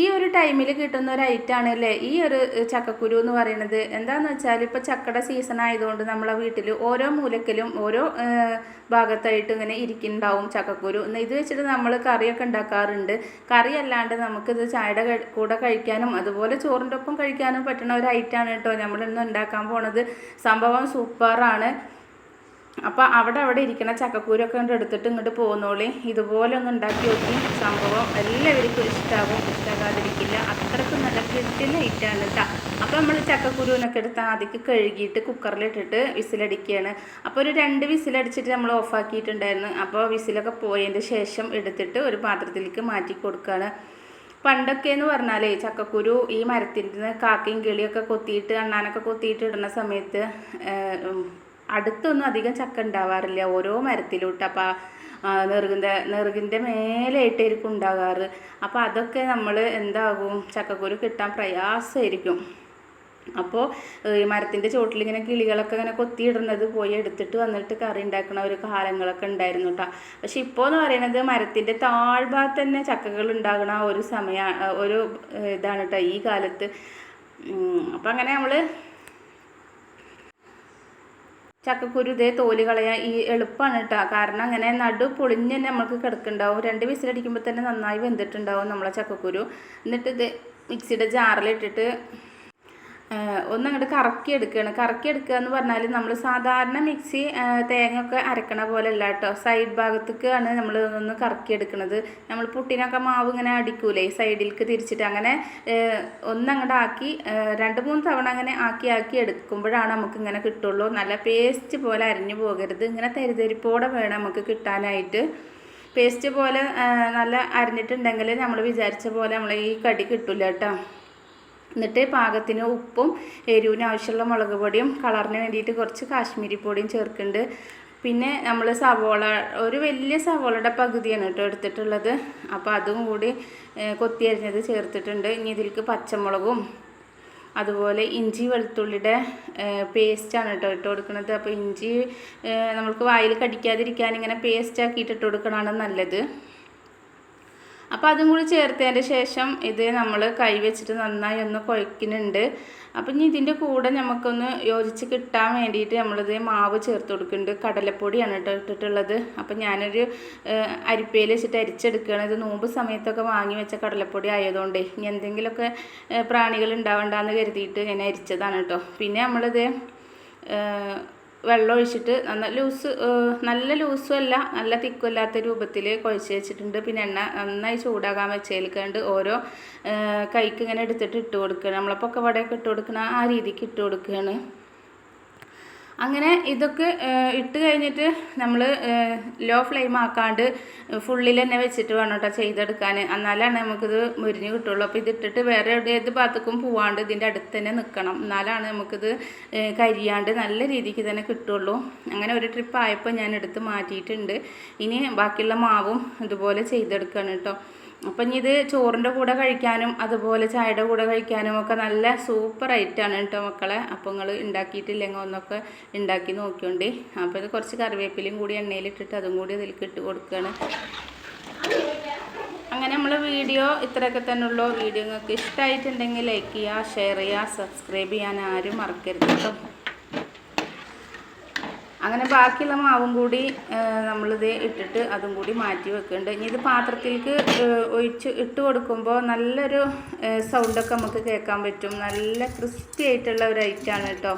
ഈ ഒരു ടൈമിൽ കിട്ടുന്ന ഒരു ഐറ്റാണ് അല്ലേ? ഈ ഒരു ചക്കക്കുരു എന്ന് പറയുന്നത്. എന്താണെന്ന് വെച്ചാൽ ഇപ്പോൾ ചക്കയുടെ സീസൺ ആയതുകൊണ്ട് നമ്മളെ വീട്ടിൽ ഓരോ മൂലക്കലും ഓരോ ഭാഗത്തായിട്ട് ഇങ്ങനെ ഇരിക്കുന്നുണ്ടാവും ചക്കക്കുരു. ഇത് വെച്ചിട്ട് നമ്മൾ കറിയൊക്കെ ഉണ്ടാക്കാറുണ്ട്. കറി അല്ലാണ്ട് നമുക്കിത് ചായയുടെ കൂടെ കഴിക്കാനും അതുപോലെ ചോറിന്റെ ഒപ്പം കഴിക്കാനും പറ്റുന്ന ഒരു ഐറ്റാണ് കേട്ടോ. നമ്മളിന്ന് ഉണ്ടാക്കാൻ പോണത്. സംഭവം സൂപ്പറാണ് അപ്പോൾ അവിടെ അവിടെ ഇരിക്കുന്ന ചക്കക്കൂരൊക്കെ കൊണ്ട് എടുത്തിട്ട് ഇങ്ങോട്ട് പോകുന്നോളി ഇതുപോലെ ഒന്ന് ഉണ്ടാക്കി നോക്കി. സംഭവം എല്ലാവർക്കും ഇഷ്ടമാകും ഇഷ്ടമാകാതിരിക്കില്ല അത്രക്കും നല്ല കിട്ടില്ല ലൈറ്റാണ് കേട്ടോ അപ്പോൾ നമ്മൾ ചക്കക്കുരുവിനൊക്കെ എടുത്ത് ആദ്യം കഴുകിയിട്ട് കുക്കറിലിട്ടിട്ട് വിസിലടിക്കുകയാണ് അപ്പോൾ ഒരു രണ്ട് വിസിലടിച്ചിട്ട് നമ്മൾ ഓഫാക്കിയിട്ടുണ്ടായിരുന്നു അപ്പോൾ വിസിലൊക്കെ പോയതിന്റെ ശേഷം എടുത്തിട്ട് ഒരു പാത്രത്തിലേക്ക് മാറ്റി കൊടുക്കുകയാണ് പണ്ടൊക്കെ എന്ന് പറഞ്ഞാലേ ചക്കക്കുരു ഈ മരത്തിന്റെ കാക്കയും കിളിയൊക്കെ കൊത്തിയിട്ട് അണ്ണാനൊക്കെ കൊത്തിയിട്ട് ഇടുന്ന സമയത്ത് അടുത്തൊന്നും അധികം ചക്ക ഉണ്ടാവാറില്ല. ഓരോ മരത്തിലോട്ട്. അപ്പോൾ നെറുകിന്റെ നെറുകിന്റെ മേലായിട്ടായിരിക്കും ഉണ്ടാകാറ്. അപ്പോൾ അതൊക്കെ നമ്മൾ എന്താകും? ചക്കക്കുരു കിട്ടാൻ പ്രയാസമായിരിക്കും. അപ്പോൾ ഈ മരത്തിന്റെ ചോട്ടിൽ ഇങ്ങനെ കിളികളൊക്കെ ഇങ്ങനെ കൊത്തിയിടുന്നത് പോയി എടുത്തിട്ട് വന്നിട്ട് കറി ഉണ്ടാക്കുന്ന ഒരു കാലങ്ങളൊക്കെ ഉണ്ടായിരുന്നു കേട്ടോ പക്ഷെ ഇപ്പോൾ എന്ന് പറയുന്നത് മരത്തിന്റെ താഴ്ഭാഗത്ത് തന്നെ ചക്കകൾ ഉണ്ടാകുന്ന ഒരു സമയ ഒരു ഇതാണ് കേട്ടോ ഈ കാലത്ത്. അപ്പം അങ്ങനെ നമ്മൾ ചക്കക്കുരു ഇതേ തോൽ കളയാൻ ഈ എളുപ്പമാണ് കേട്ടോ കാരണം അങ്ങനെ നടു പൊളിഞ്ഞ് തന്നെ നമുക്ക് കിടക്കുന്നുണ്ടാവും. രണ്ട് വിസിലടിക്കുമ്പോൾ തന്നെ നന്നായി വെന്തിട്ടുണ്ടാവും നമ്മളെ ചക്കക്കുരു. എന്നിട്ട് ഇത് മിക്സിയുടെ ജാറിലിട്ടിട്ട് ഒന്നങ്ങോട്ട് കറക്കി എടുക്കുകയാണ് കറക്കി എടുക്കുക എന്ന് പറഞ്ഞാൽ നമ്മൾ സാധാരണ മിക്സി തേങ്ങ ഒക്കെ അരക്കണ പോലെ അല്ല കേട്ടോ സൈഡ് ഭാഗത്തേക്കാണ് നമ്മൾ ഒന്ന് കറക്കി എടുക്കുന്നത് നമ്മൾ പുട്ടിനൊക്കെ മാവ് ഇങ്ങനെ അടിക്കൂലേ സൈഡിലേക്ക് തിരിച്ചിട്ട്. അങ്ങനെ ഒന്നങ്ങോട്ട് ആക്കി രണ്ട് മൂന്ന് തവണ അങ്ങനെ ആക്കി ആക്കി എടുക്കുമ്പോഴാണ് നമുക്ക് ഇങ്ങനെ കിട്ടുള്ളൂ. നല്ല പേസ്റ്റ് പോലെ അരിഞ്ഞു പോകരുത്. ഇങ്ങനെ തരിതരിപ്പോടെ വേണം നമുക്ക് കിട്ടാനായിട്ട്. പേസ്റ്റ് പോലെ നല്ല അരിഞ്ഞിട്ടുണ്ടെങ്കിൽ നമ്മൾ വിചാരിച്ച പോലെ നമ്മൾ ഈ കടി കിട്ടില്ല കേട്ടോ എന്നിട്ട് പാകത്തിന് ഉപ്പും എരിവിന് ആവശ്യമുള്ള മുളക് പൊടിയും കളറിന് വേണ്ടിയിട്ട് കുറച്ച് കാശ്മീരി പൊടിയും ചേർക്കുന്നുണ്ട്. പിന്നെ നമ്മൾ സവോള ഒരു വലിയ സവോളയുടെ പകുതിയാണ് കേട്ടോ എടുത്തിട്ടുള്ളത്. അപ്പോൾ അതും കൂടി കൊത്തി അരിഞ്ഞത് ചേർത്തിട്ടുണ്ട്. ഇനി ഇതിലേക്ക് പച്ചമുളകും അതുപോലെ ഇഞ്ചി വെളുത്തുള്ളിയുടെ പേസ്റ്റാണ് കേട്ടോ ഇട്ട് കൊടുക്കുന്നത്. അപ്പോൾ ഇഞ്ചി നമ്മൾക്ക് വായിൽ കടിക്കാതിരിക്കാൻ ഇങ്ങനെ പേസ്റ്റ് ആക്കിയിട്ട് ഇട്ട് കൊടുക്കണതാണ് നല്ലത്. അപ്പോൾ അതും കൂടി ചേർത്തതിന്റെ ശേഷം ഇത് നമ്മൾ കൈ വെച്ചിട്ട് നന്നായി ഒന്ന് കുഴക്കുന്നുണ്ട്. അപ്പം ഇനി ഇതിന്റെ കൂടെ നമുക്കൊന്ന് യോജിച്ച് കിട്ടാൻ വേണ്ടിയിട്ട് നമ്മളിത് മാവ് ചേർത്ത് കൊടുക്കുന്നുണ്ട്. കടലപ്പൊടിയാണ് കേട്ടോ ഇട്ടിട്ടുള്ളത്. അപ്പം ഞാനൊരു അരിപ്പയിൽ വെച്ചിട്ട് അരിച്ചെടുക്കുകയാണ്. ഇത് നോമ്പ് സമയത്തൊക്കെ വാങ്ങി വെച്ച കടലപ്പൊടി ആയതുകൊണ്ടേ ഇനി എന്തെങ്കിലുമൊക്കെ പ്രാണികൾ ഉണ്ടാവണ്ടെന്ന് കരുതിയിട്ട് ഞാൻ അരിച്ചതാണ് കേട്ടോ. പിന്നെ നമ്മളിത് വെള്ളം ഒഴിച്ചിട്ട് നന്ന ലൂസ് നല്ല ലൂസും അല്ല നല്ല തിക്കുമല്ലാത്ത രൂപത്തിൽ കുഴച്ച് വെച്ചിട്ടുണ്ട്. പിന്നെ എണ്ണ നന്നായി ചൂടാകാൻ വെച്ചേൽക്കാണ്ട് ഓരോ കൈക്ക് ഇങ്ങനെ എടുത്തിട്ട് ഇട്ട് കൊടുക്കുക നമ്മളെ പൊക്കവടയൊക്കെ വടയൊക്കെ ഇട്ട് കൊടുക്കുന്ന ആ രീതിക്ക് ഇട്ട് കൊടുക്കുകയാണ് അങ്ങനെ ഇതൊക്കെ ഇട്ട് കഴിഞ്ഞിട്ട് നമ്മൾ ലോ ഫ്ലെയിം ആക്കാണ്ട് ഫുള്ളിൽ തന്നെ വെച്ചിട്ട് വേണം കേട്ടോ ചെയ്തെടുക്കാൻ. എന്നാലാണ് നമുക്കിത് മുരിഞ്ഞ് കിട്ടുള്ളൂ. അപ്പോൾ ഇതിട്ടിട്ട് വേറെ ഏത് ഭാഗത്തേക്കും പോവാണ്ട് ഇതിന്റെ അടുത്ത് തന്നെ നിൽക്കണം എന്നാലാണ് നമുക്കിത് കരിയാണ്ട് നല്ല രീതിക്ക് തന്നെ കിട്ടുള്ളൂ. അങ്ങനെ ഒരു ട്രിപ്പ് ആയപ്പോൾ ഞാൻ എടുത്ത് മാറ്റിയിട്ടുണ്ട്. ഇനി ബാക്കിയുള്ള മാവും ഇതുപോലെ ചെയ്തെടുക്കണം കേട്ടോ അപ്പം ഇത് ചോറിന്റെ കൂടെ കഴിക്കാനും അതുപോലെ ചായയുടെ കൂടെ കഴിക്കാനും ഒക്കെ നല്ല സൂപ്പർ ഐറ്റാണ് കേട്ടോ മക്കളെ. അപ്പോൾ നിങ്ങൾ ഉണ്ടാക്കിയിട്ടില്ലെങ്കിൽ ഒന്നൊക്കെ ഉണ്ടാക്കി നോക്കിയോണ്ട്. അപ്പോൾ ഇത് കുറച്ച് കറിവേപ്പിലയും കൂടി എണ്ണയിലിട്ടിട്ട് അതും കൂടി അതിലേക്ക് ഇട്ട് കൊടുക്കുകയാണ് അങ്ങനെ നമ്മൾ വീഡിയോ ഇത്രയൊക്കെ തന്നെ ഉള്ളൂ. വീഡിയോ നിങ്ങൾക്ക് ഇഷ്ടമായിട്ടുണ്ടെങ്കിൽ ലൈക്ക് ചെയ്യുക ഷെയർ ചെയ്യുക സബ്സ്ക്രൈബ് ചെയ്യാൻ ആരും മറക്കരുത് കേട്ടോ. അങ്ങനെ ബാക്കിയുള്ള മാവും കൂടി നമ്മളിത് ഇട്ടിട്ട് അതും കൂടി മാറ്റി വെക്കുന്നുണ്ട്. ഇനി ഇത് പാത്രത്തിലേക്ക് ഒഴിച്ച് ഇട്ട് കൊടുക്കുമ്പോൾ നല്ലൊരു സൗണ്ടൊക്കെ നമുക്ക് കേൾക്കാൻ പറ്റും. നല്ല ക്രിസ്പി ആയിട്ടുള്ള ഒരു ഐറ്റമാണ് കേട്ടോ.